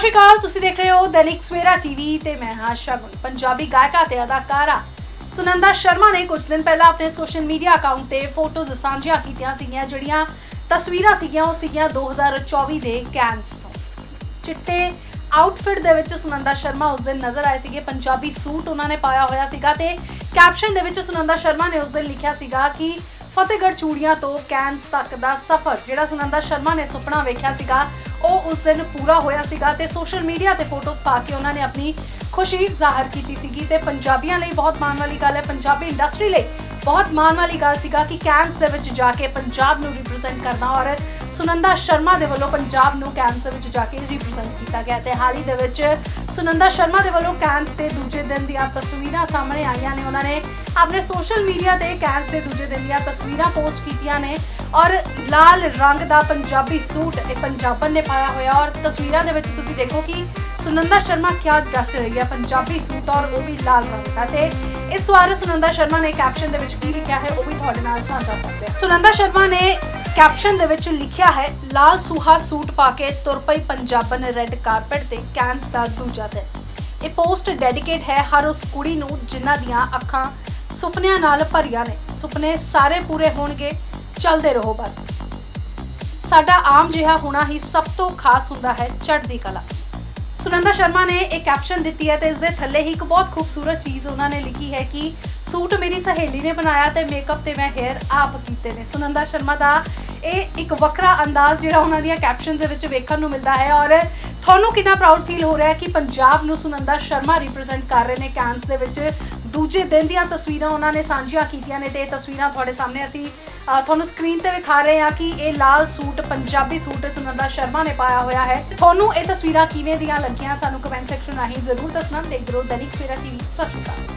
ਸ਼੍ਰੀ ਅਕਾਲ ਤੁਸੀਂ ਦੇਖ ਰਹੇ ਹੋ ਦੈਨਿਕ ਸਵੇਰਾ ਟੀਵੀ ਤੇ ਮੈਂ ਹਾਂ ਸ਼ਰਮਨ ਪੰਜਾਬੀ ਗਾਇਕਾ ਤੇ ਅਦਾਕਾਰਾ ਸੁਨੰਦਾ ਸ਼ਰਮਾ ਨੇ ਕੁਝ ਦਿਨ ਪਹਿਲਾਂ ਆਪਣੇ ਸੋਸ਼ਲ ਮੀਡੀਆ ਅਕਾਊਂਟ ਤੇ ਫੋਟੋਜ਼ ਸਾਂਝੀਆਂ ਕੀਤੀਆਂ ਸੀਗੀਆਂ, ਜਿਹੜੀਆਂ ਤਸਵੀਰਾਂ ਸੀਗੀਆਂ, ਉਹ ਸੀਗੀਆਂ 2024 ਦੇ ਕੈਨਸ ਤੋਂ। ਚਿੱਟੇ ਆਊਟਫਿਟ ਦੇ ਵਿੱਚ ਸੁਨੰਦਾ ਸ਼ਰਮਾ ਉਸ ਦਿਨ ਨਜ਼ਰ ਆਏ ਸੀਗੇ, ਪੰਜਾਬੀ ਸੂਟ ਉਹਨਾਂ ਨੇ ਪਾਇਆ ਹੋਇਆ ਸੀਗਾ ਤੇ ਕੈਪਸ਼ਨ ਦੇ ਵਿੱਚ ਸੁਨੰਦਾ ਸ਼ਰਮਾ ਨੇ ਉਸ ਦਿਨ ਲਿਖਿਆ ਸੀਗਾ ਕਿ ਫਤਿਹਗੜ੍ਹ ਚੂੜੀਆਂ ਤੋਂ ਕੈਨਸ ਤੱਕ ਦਾ ਸਫ਼ਰ, ਜਿਹੜਾ ਸੁਨੰਦਾ ਸ਼ਰਮਾ ਨੇ ਸੁਪਨਾ ਵੇਖਿਆ ਸੀਗਾ ਉਹ ਉਸ ਦਿਨ ਪੂਰਾ ਹੋਇਆ ਸੀਗਾ ਤੇ ਸੋਸ਼ਲ ਮੀਡੀਆ ਤੇ ਫੋਟੋਜ਼ ਪਾ ਕੇ ਉਹਨਾਂ ਨੇ ਆਪਣੀ ਖੁਸ਼ੀ ਜ਼ਾਹਰ ਕੀਤੀ ਸੀਗੀ ਤੇ ਪੰਜਾਬੀਆਂ ਲਈ ਬਹੁਤ ਮਾਣ ਵਾਲੀ ਗੱਲ ਹੈ। ਪੰਜਾਬੀ ਇੰਡਸਟਰੀ ਲਈ ਬਹੁਤ ਮਾਣ ਵਾਲੀ ਗੱਲ ਸੀਗਾ ਕਿ ਕੈਨਸ ਦੇ ਵਿੱਚ ਜਾ ਕੇ ਪੰਜਾਬ ਨੂੰ ਰਿਪਰੈਜ਼ੈਂਟ ਕਰਨਾ ਔਰ ਸੁਨੰਦਾ ਸ਼ਰਮਾ ਦੇ ਵੱਲੋਂ ਪੰਜਾਬ ਨੂੰ ਕੈਨਸ ਦੇ ਵਿੱਚ ਜਾ ਕੇ ਰਿਪਰੈਜ਼ੈਂਟ ਕੀਤਾ ਗਿਆ ਤੇ ਹਾਲ ਹੀ ਦੇ ਵਿੱਚ ਸੁਨੰਦਾ ਸ਼ਰਮਾ ਦੇ ਵੱਲੋਂ ਕੈਨਸ ਦੇ ਦੂਜੇ ਦਿਨ ਦੀਆਂ ਤਸਵੀਰਾਂ ਸਾਹਮਣੇ ਆਈਆਂ ਨੇ। ਉਹਨਾਂ ਨੇ ਆਪਣੇ ਸੋਸ਼ਲ ਮੀਡੀਆ ਤੇ ਕੈਨਸ ਦੇ ਦੂਜੇ ਦਿਨ ਦੀਆਂ ਤਸਵੀਰਾਂ ਪੋਸਟ ਕੀਤੀਆਂ ਨੇ ਔਰ ਲਾਲ ਰੰਗ ਦਾ ਪੰਜਾਬੀ ਸੂਟ ਇਹ ਪੰਜਾਬਣ ਨੇ ਪਾਇਆ ਹੋਇਆ ਔਰ ਤਸਵੀਰਾਂ ਦੇ ਵਿੱਚ ਤੁਸੀਂ ਦੇਖੋ ਕਿ ਸੁਨੰਦਾ ਸ਼ਰਮਾ ਕਿਆ ਜੱਚ ਰਹੀ ਹੈ? ਪੰਜਾਬੀ ਸੂਟ ਔਰ ਉਹ ਵੀ ਲਾਲ ਰੰਗ ਦਾ ਤੇ ਇਸ ਵਾਰ ਸੁਨੰਦਾ ਸ਼ਰਮਾ ਨੇ ਕੈਪਸ਼ਨ ਦੇ ਵਿੱਚ ਕੀ ਲਿਖਿਆ ਹੈ, ਉਹ ਵੀ ਤੁਹਾਡੇ ਨਾਲ ਸਾਂਝਾ ਕਰਦੇ ਹਾਂ। ਸੁਨੰਦਾ ਸ਼ਰਮਾ ਨੇ ਕੈਪਸ਼ਨ ਦੇ ਵਿੱਚ ਲਿਖਿਆ ਹੈ, ਲਾਲ ਸੁਹਾ ਸੂਟ ਪਾ ਕੇ ਤੁਰ ਪਈ ਪੰਜਾਬਣ ਰੈੱਡ ਕਾਰਪਟ ਤੇ ਕੈਨਸ ਦਾ ਦੂਜਾ ਦਿਨ। ਇਹ ਪੋਸਟ ਡੈਡੀਕੇਟ ਹੈ ਹਰ ਉਸ ਕੁੜੀ ਨੂੰ ਜਿਨ੍ਹਾਂ ਦੀਆਂ ਅੱਖਾਂ ਸੁਪਨਿਆਂ ਨਾਲ ਭਰੀਆਂ ਨੇ। ਸੁਪਨੇ ਸਾਰੇ ਪੂਰੇ ਹੋਣਗੇ, ਚੱਲਦੇ ਰਹੋ ਬਸ। ਸਾਡਾ ਆਮ ਜਿਹਾ ਹੋਣਾ ਹੀ ਸਭ ਤੋਂ ਖਾਸ ਹੁੰਦਾ ਹੈ ਚੜ੍ਹਦੀ ਕਲਾ। ਸੁਨੰਦਾ ਸ਼ਰਮਾ ਨੇ ਇਹ ਕੈਪਸ਼ਨ ਦਿੱਤੀ ਹੈ ਤੇ ਇਸ ਦੇ ਥੱਲੇ ਹੀ ਇੱਕ ਬਹੁਤ ਖੂਬਸੂਰਤ ਚੀਜ਼ ਉਹਨਾਂ ਨੇ ਲਿਖੀ ਹੈ ਕਿ ਸੂਟ ਮੇਰੀ ਸਹੇਲੀ ਨੇ ਬਣਾਇਆ ਤੇ ਮੇਕਅਪ ਤੇ ਮੈਂ ਹੇਅਰ ਆਪ ਕੀਤੇ ਨੇ। ਸੁਨੰਦਾ ਸ਼ਰਮਾ ਦਾ ਇਹ ਇੱਕ ਵੱਖਰਾ ਅੰਦਾਜ਼ ਜਿਹੜਾ ਉਹਨਾਂ ਦੀਆਂ ਕੈਪਸ਼ਨ ਦੇ ਵਿੱਚ ਵੇਖਣ ਨੂੰ ਮਿਲਦਾ ਹੈ ਔਰ ਤੁਹਾਨੂੰ ਕਿੰਨਾ ਪ੍ਰਾਊਡ ਫੀਲ ਹੋ ਰਿਹਾ ਹੈ ਕਿ ਪੰਜਾਬ ਨੂੰ ਸੁਨੰਦਾ ਸ਼ਰਮਾ ਰਿਪਰੈਜ਼ੈਂਟ ਕਰ ਰਹੇ ਨੇ ਕੈਨਸ ਦੇ ਵਿੱਚ ਦੂਜੇ ਦਿਨ ਦੀਆਂ ਤਸਵੀਰਾਂ ਉਹਨਾਂ ਨੇ ਸਾਂਝੀਆਂ ਕੀਤੀਆਂ ਨੇ ਤੇ ਇਹ ਤਸਵੀਰਾਂ ਤੁਹਾਡੇ ਸਾਹਮਣੇ ਅਸੀਂ ਤੁਹਾਨੂੰ ਸਕਰੀਨ ਤੇ ਵਿਖਾ ਰਹੇ ਹਾਂ ਕਿ ਇਹ ਲਾਲ ਸੂਟ, ਪੰਜਾਬੀ ਸੂਟ ਸੁਨੰਦਾ ਸ਼ਰਮਾ ਨੇ ਪਾਇਆ ਹੋਇਆ ਹੈ। ਤੁਹਾਨੂੰ ਇਹ ਤਸਵੀਰਾਂ ਕਿਵੇਂ ਦੀਆਂ ਲੱਗੀਆਂ ਸਾਨੂੰ ਕਮੈਂਟ ਸੈਕਸ਼ਨ ਰਾਹੀਂ ਜ਼ਰੂਰ ਦੱਸਣਾ ਤੇ ਗਰੋ ਦੈਨਿਕ ਸਵੇਰਾ ਟੀਵੀ ਅਕਾਲ।